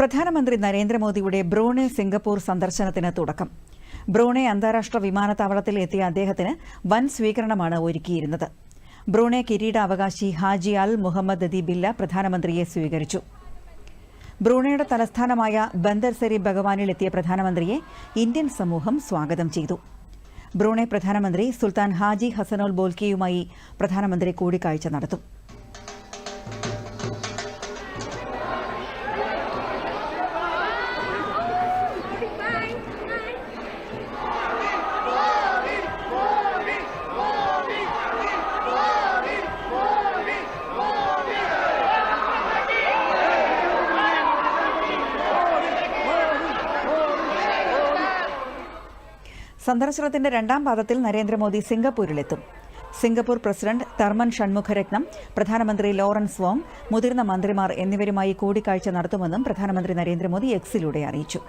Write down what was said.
പ്രധാനമന്ത്രി നരേന്ദ്രമോദിയുടെ Brunei Singapore സന്ദർശനത്തിന് തുടക്കം. ബ്രൂണെ അന്താരാഷ്ട്ര വിമാനത്താവളത്തിൽ എത്തിയ അദ്ദേഹത്തിന് വൻ സ്വീകരണമാണ് ഒരുക്കിയിരുന്നത്. ബ്രൂണെ കിരീടാവകാശി ഹാജി അൽ മുഹമ്മദ് ദി ബില്ല പ്രധാനമന്ത്രിയെ സ്വീകരിച്ചു. ബ്രൂണയുടെ തലസ്ഥാനമായ ബന്ദർസരി ഭഗവാനിൽ എത്തിയ പ്രധാനമന്ത്രിയെ ഇന്ത്യൻ സമൂഹം സ്വാഗതം ചെയ്തു. ബ്രൂണെ പ്രധാനമന്ത്രി സുൽത്താൻ ഹാജി ഹസനോൽ ബോൽക്കിയുമായി പ്രധാനമന്ത്രി കൂടിക്കാഴ്ച നടത്തും. സന്ദർശനത്തിന്റെ രണ്ടാം പാദത്തിൽ നരേന്ദ്രമോദി സിംഗപ്പൂരിലെത്തും. സിംഗപ്പൂർ പ്രസിഡന്റ് തർമൻ ഷൺമുഖരത്നം പ്രധാനമന്ത്രി ലോറൻസ് വോങ് മുതിർന്ന മന്ത്രിമാർ എന്നിവരുമായി കൂടിക്കാഴ്ച നടത്തുമെന്നും പ്രധാനമന്ത്രി നരേന്ദ്രമോദി എക്സിലൂടെ അറിയിച്ചു.